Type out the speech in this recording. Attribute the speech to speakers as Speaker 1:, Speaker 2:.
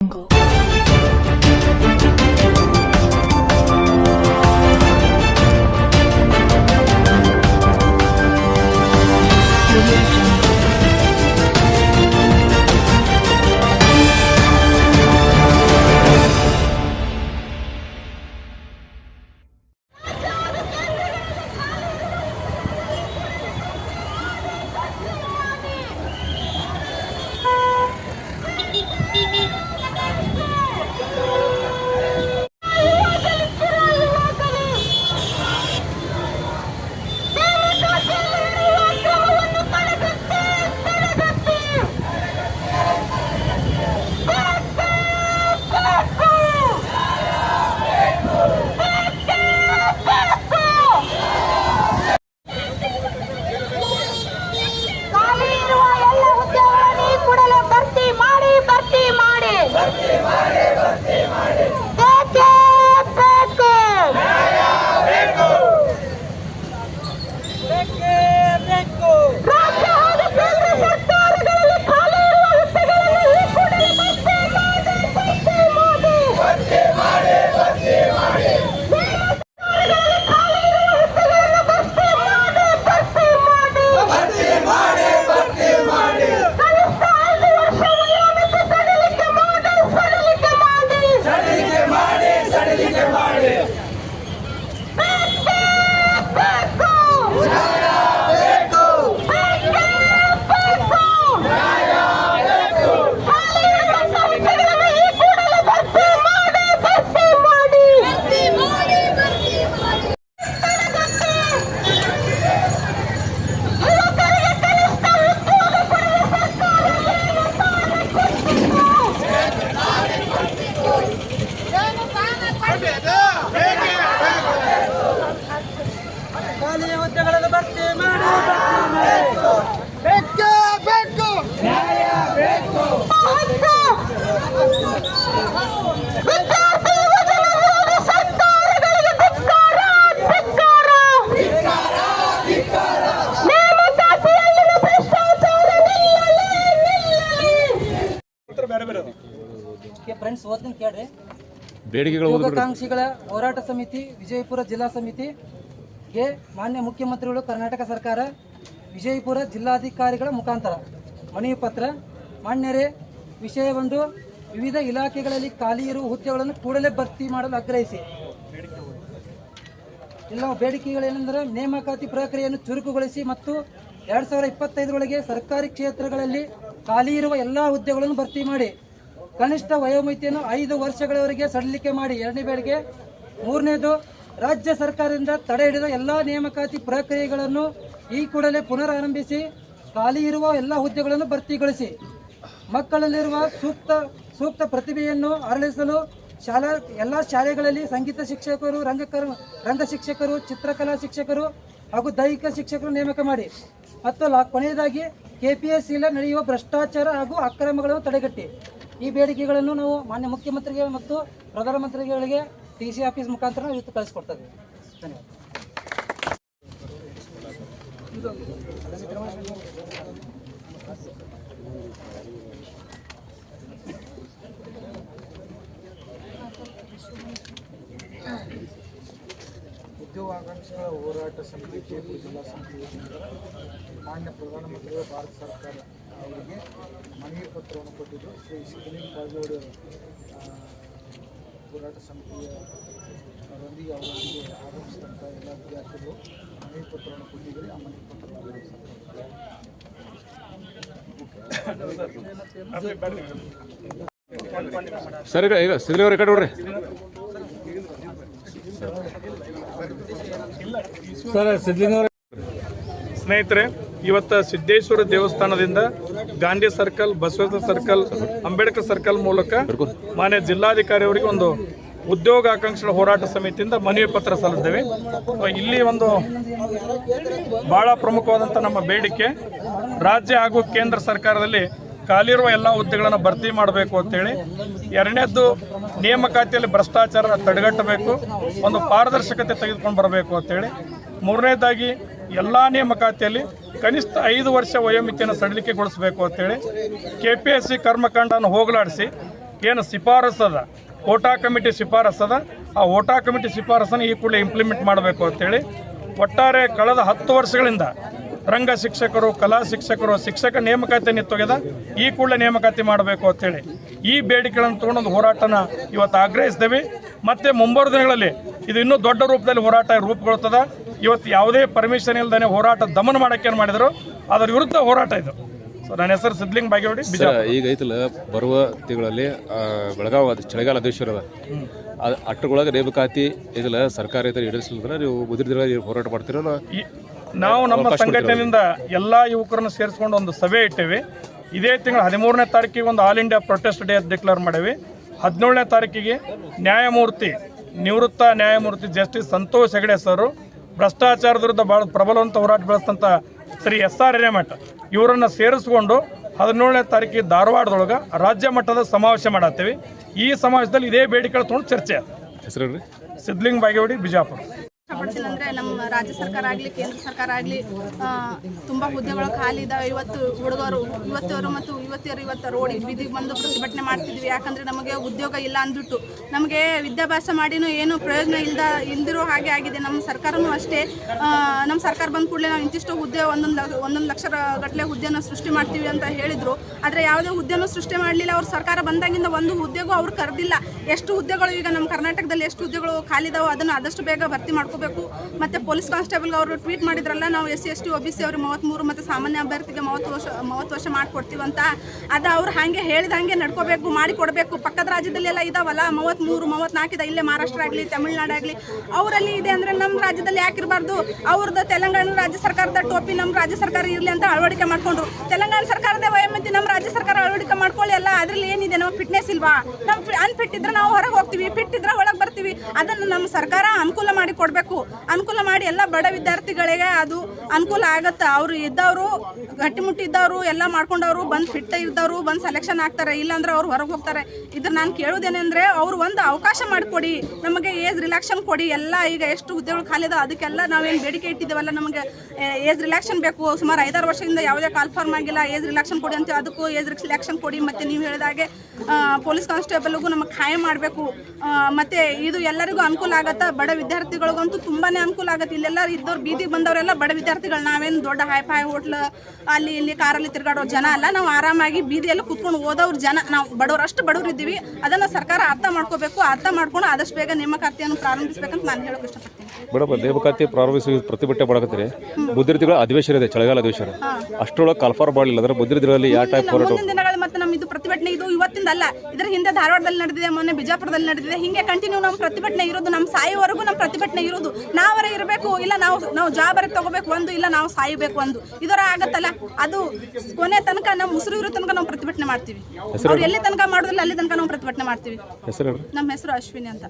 Speaker 1: ಖಾಲಿ
Speaker 2: ಫ್ರೆಂಡ್ಸ್ ಓದ್ಕೊಂಡು ಕೇಳ್ರಿ.
Speaker 3: ಬೇಡಿಕೆಗಳು
Speaker 2: ಹೋರಾಟ ಸಮಿತಿ ವಿಜಯಪುರ ಜಿಲ್ಲಾ ಸಮಿತಿಗೆ ಮಾನ್ಯ ಮುಖ್ಯಮಂತ್ರಿಗಳು ಕರ್ನಾಟಕ ಸರ್ಕಾರ ವಿಜಯಪುರ ಜಿಲ್ಲಾಧಿಕಾರಿಗಳ ಮುಖಾಂತರ ಮನವಿ ಪತ್ರ ಮಾನ್ಯರೇ ವಿಷಯವೊಂದು ವಿವಿಧ ಇಲಾಖೆಗಳಲ್ಲಿ ಖಾಲಿ ಇರುವ ಹುದ್ದೆಗಳನ್ನು ಕೂಡಲೇ ಭರ್ತಿ ಮಾಡಲು ಆಗ್ರಹಿಸಿ. ಇಲ್ಲ ಬೇಡಿಕೆಗಳೇನೆಂದರೆ ನೇಮಕಾತಿ ಪ್ರಕ್ರಿಯೆಯನ್ನು ಚುರುಕುಗೊಳಿಸಿ ಮತ್ತು ಎರಡು ಸಾವಿರ ಇಪ್ಪತ್ತೈದರೊಳಗೆ ಸರ್ಕಾರಿ ಕ್ಷೇತ್ರಗಳಲ್ಲಿ ಖಾಲಿ ಇರುವ ಎಲ್ಲ ಹುದ್ದೆಗಳನ್ನು ಭರ್ತಿ ಮಾಡಿ. ಕನಿಷ್ಠ ವಯೋಮಿತಿಯನ್ನು ಐದು ವರ್ಷಗಳವರೆಗೆ ಸಡಿಲಿಕೆ ಮಾಡಿ ಎರಡನೇ ಬೇಡಿಕೆ ಮೂರನೇದು, ರಾಜ್ಯ ಸರ್ಕಾರದಿಂದ ತಡೆ ಹಿಡಿದ ಎಲ್ಲ ನೇಮಕಾತಿ ಪ್ರಕ್ರಿಯೆಗಳನ್ನು ಈ ಕೂಡಲೇ ಪುನರಾರಂಭಿಸಿ, ಖಾಲಿ ಇರುವ ಎಲ್ಲ ಹುದ್ದೆಗಳನ್ನು ಭರ್ತಿಗೊಳಿಸಿ. ಮಕ್ಕಳಲ್ಲಿರುವ ಸೂಕ್ತ ಸೂಕ್ತ ಪ್ರತಿಭೆಯನ್ನು ಅರಳಿಸಲು ಶಾಲಾ, ಎಲ್ಲ ಶಾಲೆಗಳಲ್ಲಿ ಸಂಗೀತ ಶಿಕ್ಷಕರು ರಂಗಕರ ರಂಗ ಶಿಕ್ಷಕರು, ಚಿತ್ರಕಲಾ ಶಿಕ್ಷಕರು ಹಾಗೂ ದೈಹಿಕ ಶಿಕ್ಷಕರು ನೇಮಕ ಮಾಡಿ. ಮತ್ತು ಕೊನೆಯದಾಗಿ ಕೊನೆಯದಾಗಿ ಪಿ ನಡೆಯುವ ಭ್ರಷ್ಟಾಚಾರ ಹಾಗೂ ಅಕ್ರಮಗಳನ್ನು ತಡೆಗಟ್ಟಿ. ಈ ಬೇಡಿಕೆಗಳನ್ನು ನಾವು ಮಾನ್ಯ ಮುಖ್ಯಮಂತ್ರಿಗೆ ಮತ್ತು ಪ್ರಧಾನಮಂತ್ರಿಗಳಿಗೆ ಟಿ ಸಿ ಆಫೀಸ್ ಮುಖಾಂತರ ನಾವು ಇವತ್ತು ಕಳಿಸ್ಕೊಡ್ತಾ ಇದ್ದೀವಿ. ಧನ್ಯವಾದ
Speaker 4: ಉದ್ಯೋಗಾಕಾಂಕ್ಷಿಗಳ ಹೋರಾಟ ಸಮಿತಿ, ಜಿಲ್ಲಾ ಸಮಿತಿ, ಮಾನ್ಯ ಪ್ರಧಾನಮಂತ್ರಿಗಳು ಭಾರತ ಸರ್ಕಾರ. ಅವರಿಗೆ ಮನವಿ ಪತ್ರವನ್ನು ಕೊಟ್ಟಿದ್ದರು ಶ್ರೀ ಸಿದ್ದಲಿಂಗ ಕಾರಜೋಳ ಹೋರಾಟ ಸಮಿತಿಯ ಅವರೊಂದಿಗೆ ಅವರೊಂದಿಗೆ ಆಗಮಿಸಿದಂಥ ಎಲ್ಲ ವಿದ್ಯಾರ್ಥಿಗಳು ಮನವಿ ಪತ್ರವನ್ನು ಕೊಟ್ಟಿದ್ದೀರಿ. ಆ ಮನವಿ ಪತ್ರವನ್ನು
Speaker 3: ಸರ್ ಈಗ ಈಗ ಸಿದ್ಲಿ ಅವ್ರ ಸರ್ ನೋಡ್ರಿ
Speaker 5: ಸ್ನೇಹಿತರೆ ಇವತ್ತು ಸಿದ್ದೇಶ್ವರ ದೇವಸ್ಥಾನದಿಂದ Gandhi circle, Basaveshwara circle, Ambedkar circle ಮೂಲಕ ಮಾನ್ಯ ಜಿಲ್ಲಾಧಿಕಾರಿಯವರಿಗೆ ಒಂದು ಉದ್ಯೋಗ ಆಕಾಂಕ್ಷಿಗಳ ಹೋರಾಟ ಸಮಿತಿಯಿಂದ ಮನವಿ ಪತ್ರ ಸಲ್ಲಿದ್ದೇವೆ ಇಲ್ಲಿ ಒಂದು ಬಹಳ ಪ್ರಮುಖವಾದಂಥ ನಮ್ಮ ಬೇಡಿಕೆ, ರಾಜ್ಯ ಹಾಗೂ ಕೇಂದ್ರ ಸರ್ಕಾರದಲ್ಲಿ ಖಾಲಿರುವ ಎಲ್ಲ ಹುದ್ದೆಗಳನ್ನು ಭರ್ತಿ ಮಾಡಬೇಕು ಅಂತೇಳಿ ಎರಡನೇದ್ದು ನೇಮಕಾತಿಯಲ್ಲಿ ಭ್ರಷ್ಟಾಚಾರ ತಡೆಗಟ್ಟಬೇಕು, ಒಂದು ಪಾರದರ್ಶಕತೆ ತೆಗೆದುಕೊಂಡು ಬರಬೇಕು ಅಂತೇಳಿ ಮೂರನೇದಾಗಿ ಎಲ್ಲ ನೇಮಕಾತಿಯಲ್ಲಿ ಕನಿಷ್ಠ ಐದು ವರ್ಷ ವಯೋಮಿತಿಯನ್ನು ಸಡಿಲಿಕೆಗೊಳಿಸಬೇಕು ಅಂತೇಳಿ ಕೆ ಪಿ ಎಸ್ ಸಿ ಕರ್ಮಕಾಂಡವನ್ನು ಹೋಗಲಾಡಿಸಿ ಏನು ಶಿಫಾರಸದ, ಓಟಾ ಕಮಿಟಿ ಶಿಫಾರಸದ, ಆ ಓಟಾ ಕಮಿಟಿ ಶಿಫಾರಸನ್ನು ಈ ಕೂಡಲೇ ಇಂಪ್ಲಿಮೆಂಟ್ ಮಾಡಬೇಕು ಅಂತೇಳಿ ಒಟ್ಟಾರೆ ಕಳೆದ ಹತ್ತು ವರ್ಷಗಳಿಂದ ರಂಗ ಶಿಕ್ಷಕರು, ಕಲಾ ಶಿಕ್ಷಕರು, ಶಿಕ್ಷಕ ನೇಮಕಾತಿಯನ್ನು ತೊಗೆದ ಈ ಕೂಡಲೇ ನೇಮಕಾತಿ ಮಾಡಬೇಕು ಅಂತೇಳಿ ಈ ಬೇಡಿಕೆಗಳನ್ನು ತಗೊಂಡೊಂದು ಹೋರಾಟನ ಇವತ್ತು ಆಗ್ರಹಿಸ್ತೇವೆ ಮತ್ತು ಮುಂಬರುವ ದಿನಗಳಲ್ಲಿ ಇದು ಇನ್ನೂ ದೊಡ್ಡ ರೂಪದಲ್ಲಿ ಹೋರಾಟ ರೂಪುಗೊಳ್ತದ ಇವತ್ತು ಯಾವುದೇ ಪರ್ಮಿಷನ್ ಇಲ್ಲದೇ ಹೋರಾಟ ದಮನ ಮಾಡಕ್ಕೆ ಏನು ಮಾಡಿದ್ರು? ಅದರ ವಿರುದ್ಧ ಹೋರಾಟ ಇದು. ಸೊ ನನ್ನ ಹೆಸರು ಸಿದ್ಲಿಂಗ್ ಬಾಗೇವಾಡಿ
Speaker 3: ಈಗ ಐತಲ್ಲ ಬರುವ ತಿಂಗಳಲ್ಲಿ ಬೆಳಗಾವ್ ಚಳಿಗಾಲ ಅಧಿವೇಶನ ಅದ ಅಟ್ಟರೊಳಗೆ ನೇಮಕಾತಿ ಇದಲ್ಲ ಸರ್ಕಾರ ಈಡೇರಿಸಲಿಲ್ಲ ನೀವು ಹೋರಾಟ ಮಾಡ್ತೀರಲ್ಲ
Speaker 5: ಈ- ನಾವು ನಮ್ಮ ಸಂಘಟನೆಯಿಂದ ಎಲ್ಲ ಯುವಕರನ್ನು ಸೇರಿಸಿಕೊಂಡು ಒಂದು ಸಭೆ ಇಟ್ಟೇವೆ. ಇದೇ ತಿಂಗಳು ಹದಿಮೂರನೇ ತಾರೀಕಿಗೆ ಒಂದು all India protest day declare ಮಾಡೇವಿ. ಹದಿನೇಳನೇ ತಾರೀಕಿಗೆ ನ್ಯಾಯಮೂರ್ತಿ ನಿವೃತ್ತ ನ್ಯಾಯಮೂರ್ತಿ ಜಸ್ಟಿಸ್ ಸಂತೋಷ್ ಹೆಗಡೆ ಸರ್ ಭ್ರಷ್ಟಾಚಾರದ ವಿರುದ್ಧ ಭಾಳ ಪ್ರಬಲವಂತ ಹೋರಾಟ ಬೆಳೆಸ್ತಂಥ ಶ್ರೀ ಎಸ್ ಆರ್ ಹಿರೇಮಠ. ಇವರನ್ನು ಸೇರಿಸ್ಕೊಂಡು ಹದಿನೇಳನೇ ತಾರೀಕಿಗೆ ಧಾರವಾಡದೊಳಗೆ ರಾಜ್ಯ ಮಟ್ಟದ ಸಮಾವೇಶ ಮಾಡತ್ತೀವಿ. ಈ ಸಮಾವೇಶದಲ್ಲಿ ಇದೇ ಬೇಡಿಕೆ ತೊಗೊಂಡು ಚರ್ಚೆ.
Speaker 3: ಹೆಸರು
Speaker 5: ಸಿದ್ಲಿಂಗ್ ಬಾಗೇವಾಡಿ ಬಿಜಾಪುರ.
Speaker 6: ಇಷ್ಟಪಡ್ತೀನಿ ಅಂದರೆ ನಮ್ಮ ರಾಜ್ಯ ಸರ್ಕಾರ ಆಗಲಿ, ಕೇಂದ್ರ ಸರ್ಕಾರ ಆಗಲಿ ತುಂಬ ಹುದ್ದೆಗಳು ಖಾಲಿ ಇದಾವೆ. ಇವತ್ತು ಹುಡುಗರು ಯುವತಿಯರು ಮತ್ತು ಯುವತಿಯರು ಇವತ್ತು ರೋಡ್ ಬೀದಿಗೆ ಬಂದು ಪ್ರತಿಭಟನೆ ಮಾಡ್ತಿದ್ವಿ. ಯಾಕಂದರೆ ನಮಗೆ ಉದ್ಯೋಗ ಇಲ್ಲ ಅಂದ್ಬಿಟ್ಟು. ನಮಗೆ ವಿದ್ಯಾಭ್ಯಾಸ ಮಾಡಿನೂ ಏನು ಪ್ರಯೋಜನ ಇಲ್ಲದ ಇಲ್ದಿರೋ ಹಾಗೆ ಆಗಿದೆ. ನಮ್ಮ ಸರ್ಕಾರನೂ ಅಷ್ಟೇ. ನಮ್ಮ ಸರ್ಕಾರ ಬಂದ ಕೂಡಲೇ ನಾವು ಇಂತಿಷ್ಟು ಹುದ್ದೆ, ಒಂದೊಂದು ಒಂದೊಂದು ಲಕ್ಷ ಗಟ್ಟಲೆ ಹುದ್ದೆನ ಸೃಷ್ಟಿ ಮಾಡ್ತೀವಿ ಅಂತ ಹೇಳಿದರು. ಆದರೆ ಯಾವುದೇ ಹುದ್ದೆನೂ ಸೃಷ್ಟಿ ಮಾಡಲಿಲ್ಲ. ಅವ್ರ ಸರ್ಕಾರ ಬಂದಾಗಿಂದ ಒಂದು ಹುದ್ದೆಗೂ ಅವ್ರು ಕರೆದಿಲ್ಲ. ಎಷ್ಟು ಹುದ್ದೆಗಳು ಈಗ ನಮ್ಮ ಕರ್ನಾಟಕದಲ್ಲಿ ಎಷ್ಟು ಹುದ್ದೆಗಳು ಖಾಲಿ ಇದಾವೆ ಅದನ್ನು ಆದಷ್ಟು ಬೇಗ ಭರ್ತಿ ಮಾಡ್ಕೋಬೇಕು ಮತ್ತೆ ಪೊಲೀಸ್ ಕಾನ್ಸ್ಟೇಬಲ್ ಅವರು ಟ್ವೀಟ್ ಮಾಡಿದ್ರಲ್ಲ, ನಾವು S C, S T O B, C ಅವ್ರಿಗೆ ಮೂವತ್ತ್ಮೂರು ಮತ್ತು ಸಾಮಾನ್ಯ ಅಭ್ಯರ್ಥಿಗೆ ಮೂವತ್ತು ವರ್ಷ ಮೂವತ್ತು ವರ್ಷ ಮಾಡಿಕೊಡ್ತೀವಿ ಅಂತ. ಅದು ಅವ್ರು ಹಾಗೆ ಹೇಳಿದಂಗೆ ನಡ್ಕೋಬೇಕು, ಮಾಡಿಕೊಡ್ಬೇಕು. ಪಕ್ಕದ ರಾಜ್ಯದಲ್ಲಿ ಎಲ್ಲ ಇದಾವಲ್ಲ, ಮೂವತ್ತ್ಮೂರು ಮೂವತ್ತ್ನಾಲ್ಕಿದೆ ಇಲ್ಲೇ ಮಹಾರಾಷ್ಟ್ರ ಆಗಲಿ ತಮಿಳ್ನಾಡಾಗಲಿ ಅವರಲ್ಲಿ ಇದೆ ಅಂದರೆ ನಮ್ಮ ರಾಜ್ಯದಲ್ಲಿ ಯಾಕಿರಬಾರ್ದು ಅವ್ರದ್ದು ತೆಲಂಗಾಣ ರಾಜ್ಯ ಸರ್ಕಾರದ ಟೋಪಿ ನಮ್ಮ ರಾಜ್ಯ ಸರ್ಕಾರ ಇರಲಿ ಅಂತ ಅಳವಡಿಕೆ ಮಾಡಿಕೊಂಡ್ರು. ತೆಲಂಗಾಣ ಸರ್ಕಾರದ ವಯೋಮಿತಿ ನಮ್ಮ ರಾಜ್ಯ ಸರ್ಕಾರ ಅಳವಡಿಕೆ ಮಾಡ್ಕೊಳ್ಳಿ ಅಲ್ಲ, ಅದ್ರಲ್ಲಿ ಏನಿದೆ? ನಮ್ಮ ಫಿಟ್ನೆಸ್ ಇಲ್ವಾ? ನಮ್ಮ ಅನ್ಫಿಟ್ ಇದ್ರೆ ನಾವು ಹೊರಗೆ ಹೋಗ್ತೀವಿ. ಫಿಟ್ ಇದ್ರೆ ಒಳಗೆ ಅದನ್ನು ನಮ್ಮ ಸರ್ಕಾರ ಅನುಕೂಲ ಮಾಡಿ ಕೊಡಬೇಕು. ಅನುಕೂಲ ಮಾಡಿ ಎಲ್ಲ ಬಡ ವಿದ್ಯಾರ್ಥಿಗಳಿಗೆ ಅದು ಅನುಕೂಲ ಆಗುತ್ತೆ. ಅವರು ಇದ್ದವರು ಗಟ್ಟಿಮುಟ್ಟಿ ಇದ್ದವರು ಎಲ್ಲ ಮಾಡ್ಕೊಂಡವರು, ಬಂದು ಫಿಟ್ ಇದ್ದವರು, ಬಂದು ಸೆಲೆಕ್ಷನ್ ಆಗ್ತಾರೆ, ಇಲ್ಲಾಂದ್ರೆ ಅವ್ರು ಹೊರಗೆ ಹೋಗ್ತಾರೆ. ಇದ್ರ ನಾನು ಕೇಳೋದೇನೆಂದ್ರೆ, ಅವ್ರು ಒಂದು ಅವಕಾಶ ಮಾಡಿಕೊಡಿ, ನಮಗೆ ಏಜ್ ರಿಲ್ಯಾಕ್ಷನ್ ಕೊಡಿ, ಎಲ್ಲ ಈಗ ಎಷ್ಟು ಹುದ್ದೆಗಳು ಖಾಲಿ ಇದೆ ಅದಕ್ಕೆಲ್ಲ ನಾವೇನು ಬೇಡಿಕೆ ಇಟ್ಟಿದ್ದೇವಲ್ಲ ನಮಗೆ ಏಜ್ ರಿಲ್ಯಾಕ್ಷನ್ ಬೇಕು. ಸುಮಾರು ಐದಾರು ವರ್ಷದಿಂದ ಯಾವುದೇ ಕಾಲ್ಫಾರ್ಮ್ ಆಗಿಲ್ಲ ಏಜ್ ರಿಲ್ಯಾಕ್ಷನ್ ಕೊಡಿ ಅಂತ ಅದಕ್ಕೂ ಏಜ್ ರಿಲ್ಯಾಕ್ಷನ್ ಕೊಡಿ. ಮತ್ತು ನೀವು ಹೇಳಿದಾಗೆ ಪೊಲೀಸ್ ಕಾನ್ಸ್ಟೇಬಲ್ಗೂ ನಮಗೆ ಖಾಯಂ ಮಾಡಬೇಕು. ಮತ್ತು ಇದು ಎಲ್ಲರಿಗೂ ಅನುಕೂಲ ಆಗತ್ತೆ. ಬಡ ವಿದ್ಯಾರ್ಥಿಗಳಿಗಂತೂ ತುಂಬಾ ಅನುಕೂಲ ಆಗುತ್ತೆ. ಇಲ್ಲೆಲ್ಲ ಇದ್ದವ್ರು ಬೀದಿಗೆ ಬಂದವರೆಲ್ಲ ಬಡ ವಿದ್ಯಾರ್ಥಿಗಳು, ನಾವೇನು ದೊಡ್ಡ ಹೈ ಫೈ ಹೋಟ್ಲ್ ಅಲ್ಲಿ ಇಲ್ಲಿ ಕಾರಲ್ಲಿ ತಿರುಗಾಡೋ ಜನ ಅಲ್ಲ. ನಾವು ಆರಾಮಾಗಿ ಬೀದಿಯಲ್ಲಿ ಕುತ್ಕೊಂಡು ಓದೋರು ಜನ ನಾವು ಬಡವ್ರು ಅಷ್ಟು ಬಡವ್ರು ಇದ್ದೀವಿ. ಅದನ್ನು ಸರ್ಕಾರ ಅರ್ಥ ಮಾಡ್ಕೋಬೇಕು. ಅರ್ಥ ಮಾಡ್ಕೊಂಡು ಆದಷ್ಟು ಬೇಗ ನೇಮಕಾತಿಯನ್ನು ಪ್ರಾರಂಭಿಸಬೇಕಂತ ನಾನು ಹೇಳೋಕೆ ಇಷ್ಟಪಡ್ತೀನಿ.
Speaker 3: ಮೇಡಮ್ ನೇಮಕಾತಿ ಪ್ರಾರಂಭಿಸಿ ಪ್ರತಿಭಟನೆ ಮಾಡಕತ್ತೀರಿ. ತಿಂಗಳ ಅಧಿವೇಶನ ಇದೆ ಚಳಿಗಾಲ ಅಧಿವೇಶನ. ಅಷ್ಟರೊಳಗೆ ಕಲ್ಫಾರ್ ಮಾಡಲಿಲ್ಲ ಅಂದ್ರೆ ಮುದಿರ ಅಲ್ಲಿ ಯಾವ ಟೈಪ್ ಹೋರಾಟ
Speaker 6: ಮುಂದಿನ ದಿನಗಳು ಮತ್ತೆ ನಮ್ಮ ಇದು ಪ್ರತಿಭಟನೆ ಅಲ್ಲ ಇದರ ಹಿಂದೆ ಧಾರವಾಡದಲ್ಲಿ ನಡೆದಿದೆ ಮೊನ್ನೆ ಬಿಜಾಪುರದಲ್ಲಿ ನಡೆದಿದೆ. ಹಿಂಗೆ ಕಂಟಿನ್ಯೂ ನಮ್ಮ ಪ್ರತಿಭಟನೆ ಇರೋದು ನಮ್ಮ ಸಾಯುವವರೆಗೂ ನಮ್ಮ ಪ್ರತಿಭಟನೆ ಇರೋದು. ನಾವರೇ ಇರಬೇಕು ಇಲ್ಲ ನಾವು ನಾವು ಜಾಬರಿಗೆ ತಗೋಬೇಕು ಒಂದು ಇಲ್ಲ ನಾವು ಸಾಯಬೇಕು ಒಂದು. ಇದರ ಆಗತ್ತಲ್ಲ. ಅದು ಕೊನೆ ತನಕ ನಮ್ಮ ಉಸಿರು ಇರೋ ತನಕ ನಾವು ಪ್ರತಿಭಟನೆ ಮಾಡ್ತೀವಿ. ಅವ್ರು ಎಲ್ಲಿ ತನಕ ಮಾಡೋದಿಲ್ಲ ಅಲ್ಲಿ ತನಕ ನಾವು ಪ್ರತಿಭಟನೆ ಮಾಡ್ತೀವಿ. ನಮ್ಮ ಹೆಸರು ಅಶ್ವಿನಿ ಅಂತ.